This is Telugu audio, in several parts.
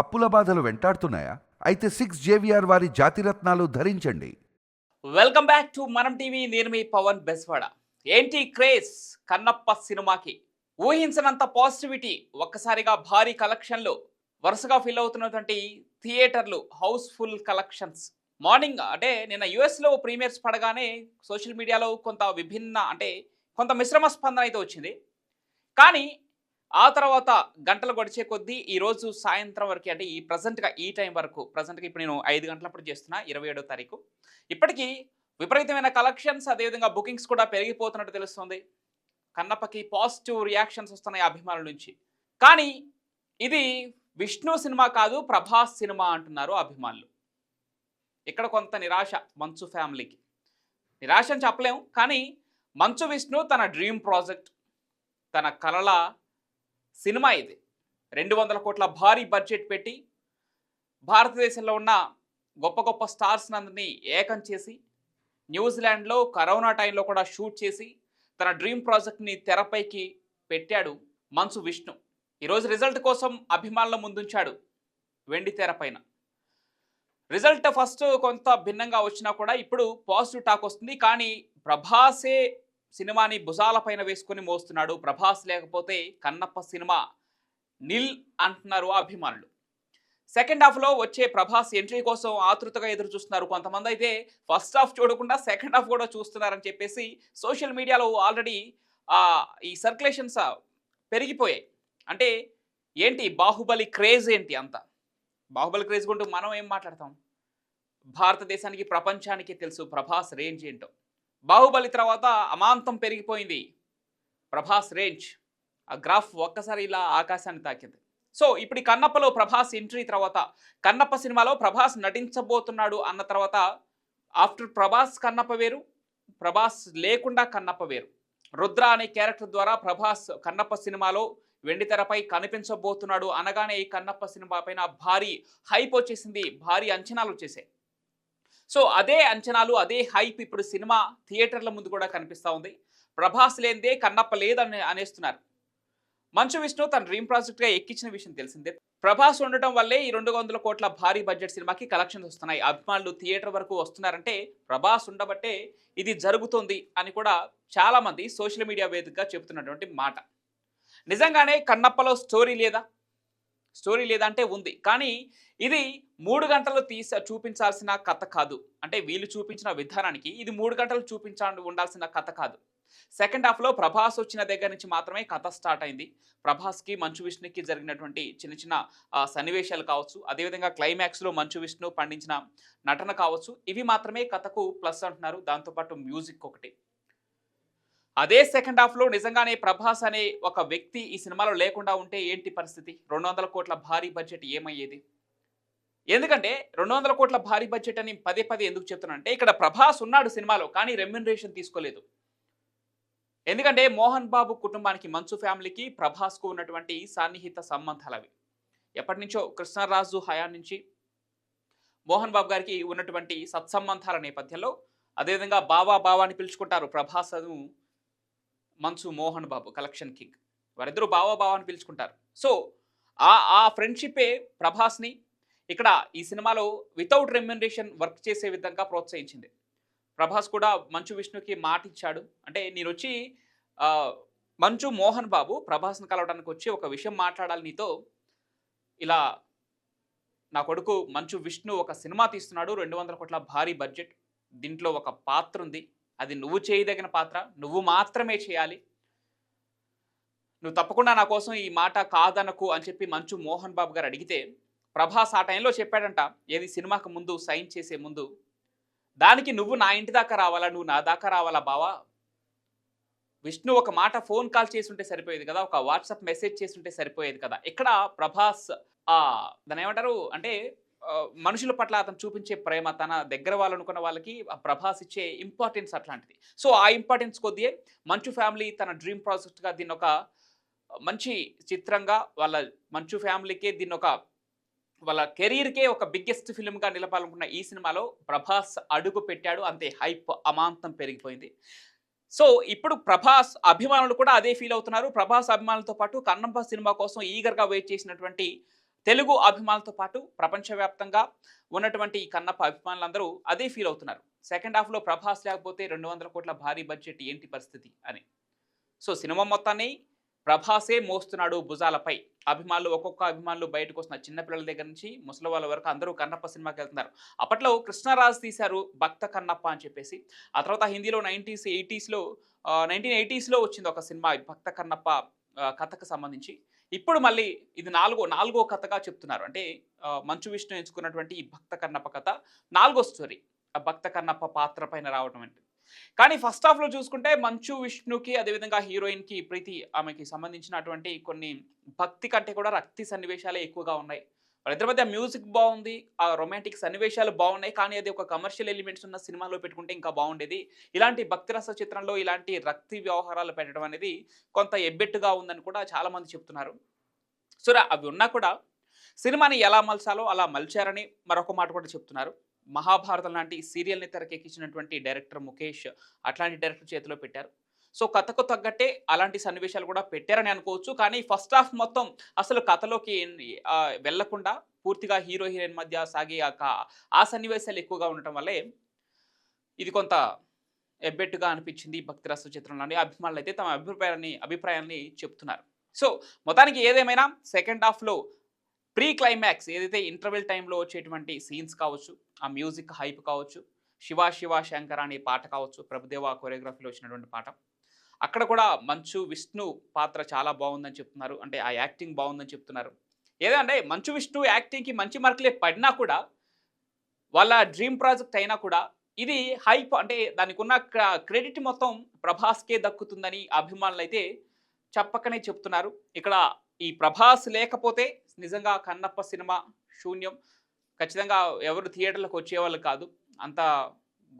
అప్పుల బాధలు వెంటాడుతున్నాయా? అయితే సిక్స్ జేవిఆర్ వారి జాతిరత్నాలు ధరించండి. Welcome back to Manam TV నేను మీ పవన్ బెస్వాడ. ఏంటి క్రేజ్? కన్నప్ప సినిమాకి ఊహించినంత పాజిటివిటీ ఒక్కసారిగా భారీ కలెక్షన్లు. వరుసగా ఫిల్ అవుతున్నటువంటి థియేటర్లు హౌస్ఫుల్ కలెక్షన్స్. మార్నింగ్ అంటే నిన్న యుఎస్లో ప్రీమియర్స్ పడగానే సోషల్ మీడియాలో కొంత విభిన్న అంటే కొంత మిశ్రమ స్పందన అయితే వచ్చింది. కానీ ఆ తర్వాత గంటలు గడిచే కొద్దీ ఈరోజు సాయంత్రం వరకు అంటే ఈ ప్రజెంట్గా ఈ టైం వరకు ప్రజెంట్గా ఇప్పుడు నేను ఐదు గంటలప్పుడు చేస్తున్నా ఇరవై ఏడో తారీఖు. ఇప్పటికీ విపరీతమైన కలెక్షన్స్ అదేవిధంగా బుకింగ్స్ కూడా పెరిగిపోతున్నట్టు తెలుస్తుంది. కన్నప్పకి పాజిటివ్ రియాక్షన్స్ వస్తున్నాయి అభిమానుల నుంచి. కానీ ఇది విష్ణు సినిమా కాదు ప్రభాస్ సినిమా అంటున్నారు అభిమానులు. ఇక్కడ కొంత నిరాశ మంచు ఫ్యామిలీకి. నిరాశ అని చెప్పలేము కానీ మంచు విష్ణు తన డ్రీమ్ ప్రాజెక్ట్ తన కలల సినిమా ఇది. రెండు వందల కోట్ల భారీ బడ్జెట్ పెట్టి భారతదేశంలో ఉన్న గొప్ప గొప్ప స్టార్స్ అందరినీ ఏకం చేసి న్యూజిలాండ్లో కరోనా టైంలో కూడా షూట్ చేసి తన డ్రీమ్ ప్రాజెక్ట్ని తెరపైకి పెట్టాడు మన్సు విష్ణు. ఈరోజు రిజల్ట్ కోసం అభిమానుల ముందుంచాడు వెండి తెర పైన. రిజల్ట్ ఫస్ట్ కొంత భిన్నంగా వచ్చినా కూడా ఇప్పుడు పాజిటివ్ టాక్ వస్తుంది. కానీ ప్రభాసే సినిమాని భుజాల పైన వేసుకొని మోస్తున్నాడు. ప్రభాస్ లేకపోతే కన్నప్ప సినిమా నిల్ అంటున్నారు అభిమానులు. సెకండ్ హాఫ్లో వచ్చే ప్రభాస్ ఎంట్రీ కోసం ఆతృతగా ఎదురు చూస్తున్నారు కొంతమంది అయితే. ఫస్ట్ హాఫ్ చూడకుండా సెకండ్ హాఫ్ కూడా చూస్తున్నారని చెప్పేసి సోషల్ మీడియాలో ఆల్రెడీ ఈ సర్క్యులేషన్స్ పెరిగిపోయాయి. అంటే ఏంటి? బాహుబలి క్రేజ్ ఏంటి అంత? బాహుబలి క్రేజ్ గుంటూ మనం ఏం మాట్లాడతాం? భారతదేశానికి ప్రపంచానికి తెలుసు ప్రభాస్ రేంజ్ ఏంటో. బాహుబలి తర్వాత అమాంతం పెరిగిపోయింది. ప్రభాస్ రేంజ్. ఆ గ్రాఫ్ ఒక్కసారి ఇలా ఆకాశాన్ని తాకింది. సో ఇప్పుడు ఈ కన్నప్పలో ప్రభాస్ ఎంట్రీ తర్వాత కన్నప్ప సినిమాలో ప్రభాస్ నటించబోతున్నాడు అన్న తర్వాత ఆఫ్టర్ ప్రభాస్ కన్నప్ప వేరు ప్రభాస్ లేకుండా కన్నప్ప వేరు. రుద్ర అనే క్యారెక్టర్ ద్వారా ప్రభాస్ కన్నప్ప సినిమాలో వెండితెరపై కనిపించబోతున్నాడు అనగానే ఈ కన్నప్ప సినిమా పైన భారీ హైప్ వచ్చేసింది భారీ అంచనాలు వచ్చేసాయి. సో అదే అంచనాలు అదే హైప్ ఇప్పుడు సినిమా థియేటర్ల ముందు కూడా కనిపిస్తూ ఉంది. ప్రభాస్ లేనిదే కన్నప్ప లేదని అనేస్తున్నారు. మంచు విష్ణు తన డ్రీమ్ ప్రాజెక్ట్గా ఎక్కించిన విషయం తెలిసిందే. ప్రభాస్ ఉండటం వల్లే ఈ రెండు వందల కోట్ల భారీ బడ్జెట్ సినిమాకి కలెక్షన్స్ వస్తున్నాయి. అభిమానులు థియేటర్ వరకు వస్తున్నారంటే ప్రభాస్ ఉండబట్టే ఇది జరుగుతుంది అని కూడా చాలామంది సోషల్ మీడియా వేదికగా చెబుతున్నటువంటి మాట. నిజంగానే కన్నప్పలో స్టోరీ లేదా? స్టోరీ లేదంటే ఉంది. కానీ ఇది మూడు గంటలు తీస చూపించాల్సిన కథ కాదు. అంటే వీళ్ళు చూపించిన విధానానికి ఇది మూడు గంటలు చూపించ ఉండాల్సిన కథ కాదు. సెకండ్ హాఫ్లో ప్రభాస్ వచ్చిన దగ్గర నుంచి మాత్రమే కథ స్టార్ట్ అయింది. ప్రభాస్కి మంచు విష్ణుకి జరిగినటువంటి చిన్న చిన్న సన్నివేశాలు కావచ్చు. అదేవిధంగా క్లైమాక్స్లో మంచు విష్ణు పండించిన నటన కావచ్చు. ఇవి మాత్రమే కథకు ప్లస్ అంటున్నారు. దాంతోపాటు మ్యూజిక్ ఒకటి. అదే సెకండ్ హాఫ్లో నిజంగానే ప్రభాస్ అనే ఒక వ్యక్తి ఈ సినిమాలో లేకుండా ఉంటే ఏంటి పరిస్థితి? రెండు వందల కోట్ల భారీ బడ్జెట్ ఏమయ్యేది? ఎందుకంటే రెండు వందల కోట్ల భారీ బడ్జెట్ అని పదే పదే ఎందుకు చెప్తున్నానంటే ఇక్కడ ప్రభాస్ ఉన్నాడు సినిమాలో కానీ రెమ్యునరేషన్ తీసుకోలేదు. ఎందుకంటే మోహన్ బాబు కుటుంబానికి మంచు ఫ్యామిలీకి ప్రభాస్కు ఉన్నటువంటి సన్నిహిత సంబంధాలు అవి ఎప్పటి నుంచో కృష్ణరాజు హయా నుంచి మోహన్ బాబు గారికి ఉన్నటువంటి సత్సంబంధాల నేపథ్యంలో అదేవిధంగా బావా బావా అని పిలుచుకుంటారు ప్రభాస్ మన్సు మంచు మోహన్ బాబు కలెక్షన్ కింగ్. వారిద్దరూ బావా బావ అని పిలుచుకుంటారు. సో ఆ ఆ ఫ్రెండ్షిప్పే ప్రభాస్ని ఇక్కడ ఈ సినిమాలో వితౌట్ రెమ్యునరేషన్ వర్క్ చేసే విధంగా ప్రోత్సహించింది. ప్రభాస్ కూడా మంచు విష్ణుకి మాట ఇచ్చాడు అంటే నేను వచ్చి మంచు మోహన్ బాబు ప్రభాస్ని కలవడానికి వచ్చి ఒక విషయం మాట్లాడాలి నీతో. ఇలా నా కొడుకు మంచు విష్ణు ఒక సినిమా తీస్తున్నాడు రెండు వందల కోట్ల భారీ బడ్జెట్. దీంట్లో ఒక పాత్ర ఉంది అది నువ్వు చేయదగిన పాత్ర నువ్వు మాత్రమే చేయాలి. నువ్వు తప్పకుండా నా కోసం ఈ మాట కాదనకు అని చెప్పి మంచు మోహన్ బాబు గారు అడిగితే ప్రభాస్ ఆ టైంలో చెప్పాడంట ఏది సినిమాకు ముందు సైన్ చేసే ముందు దానికి నువ్వు నా ఇంటి దాకా రావాలా నువ్వు నా దాకా రావాలా బావా? విష్ణు ఒక మాట ఫోన్ కాల్ చేస్తుంటే సరిపోయేది కదా ఒక వాట్సాప్ మెసేజ్ చేసుంటే సరిపోయేది కదా. ఇక్కడ ప్రభాస్ దాని ఏమంటారు అంటే మనుషుల పట్ల అతను చూపించే ప్రేమ తన దగ్గర వాళ్ళనుకున్న వాళ్ళకి ఆ ప్రభాస్ ఇచ్చే ఇంపార్టెన్స్ అట్లాంటిది. సో ఆ ఇంపార్టెన్స్ కొద్దియే. మంచు ఫ్యామిలీ తన డ్రీమ్ ప్రాజెక్ట్గా దీన్ని ఒక మంచి చిత్రంగా వాళ్ళ మంచు ఫ్యామిలీకే దీన్ని ఒక వాళ్ళ కెరీర్కే ఒక బిగ్గెస్ట్ ఫిల్మ్గా నిలపాలనుకున్న ఈ సినిమాలో ప్రభాస్ అడుగు పెట్టాడు. అంతే హైప్ అమాంతం పెరిగిపోయింది. సో ఇప్పుడు ప్రభాస్ అభిమానులు కూడా అదే ఫీల్ అవుతున్నారు. ప్రభాస్ అభిమానులతో పాటు కన్నంప సినిమా కోసం ఈగర్గా వెయిట్ చేసినటువంటి తెలుగు అభిమానులతో పాటు ప్రపంచవ్యాప్తంగా ఉన్నటువంటి ఈ కన్నప్ప అభిమానులందరూ అదే ఫీల్ అవుతున్నారు. సెకండ్ హాఫ్లో ప్రభాస్ లేకపోతే రెండు వందల కోట్ల భారీ బడ్జెట్ ఏంటి పరిస్థితి అని. సో సినిమా మొత్తాన్ని ప్రభాసే మోస్తున్నాడు భుజాలపై. అభిమానులు ఒక్కొక్క అభిమానులు బయటకు వస్తున్న చిన్నపిల్లల దగ్గర నుంచి ముసలి వాళ్ళ వరకు అందరూ కన్నప్ప సినిమాకి వెళ్తున్నారు. అప్పట్లో కృష్ణరాజు తీశారు భక్త కన్నప్ప అని చెప్పేసి. ఆ తర్వాత హిందీలో నైంటీస్ ఎయిటీస్లో నైన్టీన్ ఎయిటీస్లో వచ్చింది ఒక సినిమా భక్త కన్నప్ప కథకు సంబంధించి. ఇప్పుడు మళ్ళీ ఇది నాలుగో నాలుగో కథగా చెప్తున్నారు. అంటే మంచు విష్ణు ఎంచుకున్నటువంటి ఈ భక్త కన్నప్ప కథ నాలుగో స్టోరీ. ఆ భక్త కన్నప్ప పాత్ర పైన రావడం అంటే. కానీ ఫస్ట్ హాఫ్లో చూసుకుంటే మంచు విష్ణుకి అదేవిధంగా హీరోయిన్కి ప్రీతి ఆమెకి సంబంధించినటువంటి కొన్ని భక్తి కంటే కూడా రక్తి సన్నివేశాలే ఎక్కువగా ఉన్నాయి. వాళ్ళిద్దరి మధ్య మ్యూజిక్ బాగుంది ఆ రొమాంటిక్ సన్నివేశాలు బాగున్నాయి కానీ అది ఒక కమర్షియల్ ఎలిమెంట్స్ ఉన్న సినిమాలో పెట్టుకుంటే ఇంకా బాగుండేది. ఇలాంటి భక్తిరస చిత్రంలో ఇలాంటి రక్తి వ్యవహారాలు పెట్టడం అనేది కొంత ఎబ్బెట్టుగా ఉందని కూడా చాలామంది చెప్తున్నారు. సో రా- అవి ఉన్నా కూడా సినిమాని ఎలా మలచాలో అలా మలిచారని మరొక మాట కూడా చెప్తున్నారు. మహాభారతం లాంటి సీరియల్ని తెరకెక్కించినటువంటి డైరెక్టర్ ముఖేష్ అట్లాంటి డైరెక్టర్ చేతిలో పెట్టారు. సో కథకు తగ్గట్టే అలాంటి సన్నివేశాలు కూడా పెట్టారని అనుకోవచ్చు. కానీ ఫస్ట్ హాఫ్ మొత్తం అసలు కథలోకి వెళ్ళకుండా పూర్తిగా హీరో హీరోయిన్ మధ్య సాగే ఆ ఆ సన్నివేశాలు ఎక్కువగా ఉండటం వల్లే ఇది కొంత ఎబ్బెట్టుగా అనిపించింది భక్తి చిత్రంలోని అభిమానులు అయితే తమ అభిప్రాయాన్ని అభిప్రాయాన్ని చెప్తున్నారు. సో మొత్తానికి ఏదేమైనా సెకండ్ హాఫ్లో ప్రీ క్లైమాక్స్ ఏదైతే ఇంటర్వెల్ టైంలో వచ్చేటువంటి సీన్స్ కావచ్చు ఆ మ్యూజిక్ హైప్ కావచ్చు శివ శివ శంకర్ అనే పాట కావచ్చు ప్రభుదేవ కొరియోగ్రఫీలో వచ్చినటువంటి పాట అక్కడ కూడా మంచు విష్ణు పాత్ర చాలా బాగుందని చెప్తున్నారు. అంటే ఆ యాక్టింగ్ బాగుందని చెప్తున్నారు. ఏదంటే మంచు విష్ణు యాక్టింగ్కి మంచి మార్కులే పడినా కూడా వాళ్ళ డ్రీమ్ ప్రాజెక్ట్ అయినా కూడా ఇది హైప్ అంటే దానికి ఉన్న క్రెడిట్ మొత్తం ప్రభాస్కే దక్కుతుందని అభిమానులు అయితే చెప్పకనే చెప్తున్నారు. ఇక్కడ ఈ ప్రభాస్ లేకపోతే నిజంగా కన్నప్ప సినిమా శూన్యం. ఖచ్చితంగా ఎవరు థియేటర్లకు వచ్చేవాళ్ళు కాదు. అంత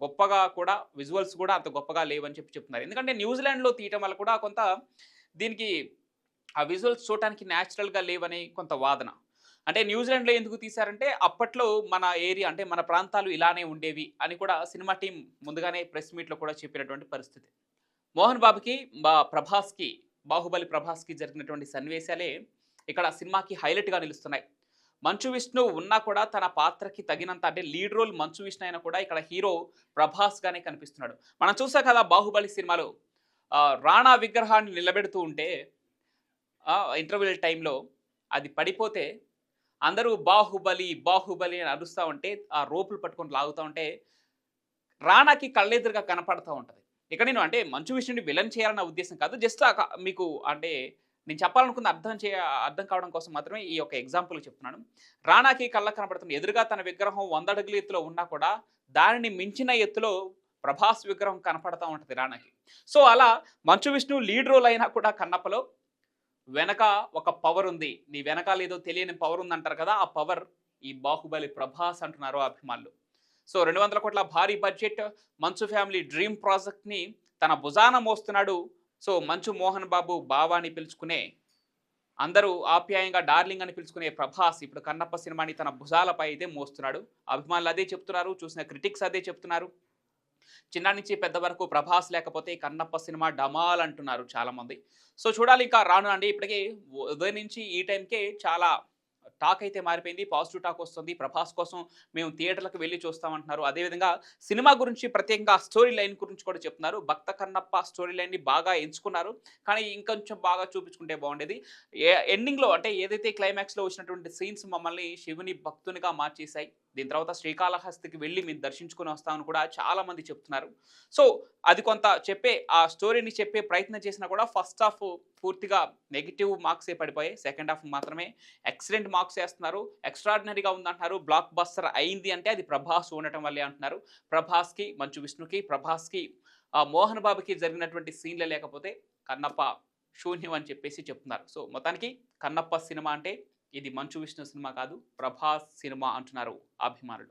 గొప్పగా కూడా విజువల్స్ కూడా అంత గొప్పగా లేవని చెప్పి చెప్తున్నారు. ఎందుకంటే న్యూజిలాండ్లో తీయటం వల్ల కూడా కొంత దీనికి ఆ విజువల్స్ చూడటానికి న్యాచురల్గా లేవని కొంత వాదన. అంటే న్యూజిలాండ్లో ఎందుకు తీశారంటే అప్పట్లో మన ఏరియా అంటే మన ప్రాంతాలు ఇలానే ఉండేవి అని కూడా సినిమా టీం ముందుగానే ప్రెస్ మీట్లో కూడా చెప్పినటువంటి పరిస్థితి. మోహన్ బాబుకి బా ప్రభాస్కి బాహుబలి ప్రభాస్కి జరిగినటువంటి సన్నివేశాలే ఇక్కడ సినిమాకి హైలైట్గా నిలుస్తున్నాయి. మంచు విష్ణు ఉన్నా కూడా తన పాత్రకి తగినంత అంటే లీడ్ రోల్ మంచు విష్ణు అయినా కూడా ఇక్కడ హీరో ప్రభాస్గానే కనిపిస్తున్నాడు. మనం చూసాం కదా బాహుబలి సినిమాలో రాణా విగ్రహాన్ని నిలబెడుతూ ఉంటే ఇంటర్వ్యూల టైంలో అది పడిపోతే అందరూ బాహుబలి బాహుబలి అని అరుస్తూ ఉంటే ఆ రోపులు పట్టుకొని లాగుతూ ఉంటే రాణాకి కళ్ళెదురుగా కనపడుతూ ఉంటుంది. ఇక్కడ నేను అంటే మంచు విష్ణుని విలన్ చేయాలన్న ఉద్దేశం కాదు. జస్ట్ మీకు అంటే నేను చెప్పాలనుకున్న అర్థం చే అర్థం కావడం కోసం మాత్రమే ఈ యొక్క ఎగ్జాంపుల్ చెప్తున్నాను. రాణాకి కళ్ళ కనబడుతుంది ఎదురుగా తన విగ్రహం వంద అడుగుల ఎత్తులో ఉన్నా కూడా దానిని మించిన ఎత్తులో ప్రభాస్ విగ్రహం కనపడతా ఉంటుంది రాణాకి. సో అలా మంచు విష్ణు లీడ్ రోల్ అయినా కూడా కన్నప్పలో వెనక ఒక పవర్ ఉంది. నీ వెనకాల ఏదో తెలియని పవర్ ఉంది అంటారు కదా ఆ పవర్ ఈ బాహుబలి ప్రభాస్ అంటున్నారు అభిమానులు. సో రెండు వందల కోట్ల భారీ బడ్జెట్ మంచు ఫ్యామిలీ డ్రీమ్ ప్రాజెక్ట్ని తన భుజాన మోస్తున్నాడు సో మంచు మోహన్ బాబు బావా అని పిలుచుకునే అందరూ ఆప్యాయంగా డార్లింగ్ అని పిలుచుకునే ప్రభాస్ ఇప్పుడు కన్నప్ప సినిమాని తన భుజాలపై అయితే మోస్తున్నాడు. అభిమానులు అదే చెప్తున్నారు చూసిన క్రిటిక్స్ అదే చెప్తున్నారు. చిన్న నుంచి పెద్ద వరకు ప్రభాస్ లేకపోతే కన్నప్ప సినిమా డమాల్ అంటున్నారు చాలామంది. సో చూడాలి ఇంకా రాను అండి ఇప్పటికే ఉదయం నుంచి ఈ టైంకే చాలా టాక్ అయితే మారిపోయింది పాజిటివ్ టాక్ వస్తుంది ప్రభాస్ కోసం మేము థియేటర్లకు వెళ్ళి చూస్తామంటున్నారు. అదేవిధంగా సినిమా గురించి ప్రత్యేకంగా స్టోరీ లైన్ గురించి కూడా చెప్తున్నారు. భక్త కన్నప్ప స్టోరీ లైన్ని బాగా ఎంచుకున్నారు. కానీ ఇంకొంచెం బాగా చూపించుకుంటే బాగుండేది. ఏ ఎండింగ్లో అంటే ఏదైతే క్లైమాక్స్లో వచ్చినటువంటి సీన్స్ మమ్మల్ని శివుని భక్తునిగా మార్చేశాయి. దీని తర్వాత శ్రీకాళహస్తికి వెళ్ళి మీరు దర్శించుకుని వస్తామని కూడా చాలామంది చెప్తున్నారు. సో అది కొంత చెప్పే ఆ స్టోరీని చెప్పే ప్రయత్నం చేసినా కూడా ఫస్ట్ హాఫ్ పూర్తిగా నెగిటివ్ మార్క్సే పడిపోయాయి. సెకండ్ హాఫ్ మాత్రమే ఎక్సలెంట్ మార్క్స్ వేస్తున్నారు. ఎక్స్ట్రాడినరీగా ఉందంటున్నారు. బ్లాక్ బస్టర్ అయింది అంటే అది ప్రభాస్ ఉండటం వల్లే అంటున్నారు. ప్రభాస్కి మంచు విష్ణుకి ప్రభాస్కి మోహన్ బాబుకి జరిగినటువంటి సీన్లే లేకపోతే కన్నప్ప శూన్యం అని చెప్పేసి చెప్తున్నారు. సో మొత్తానికి కన్నప్ప సినిమా అంటే ఇది మంచు విష్ణు సినిమా కాదు ప్రభాస్ సినిమా అంటున్నారు అభిమానులు.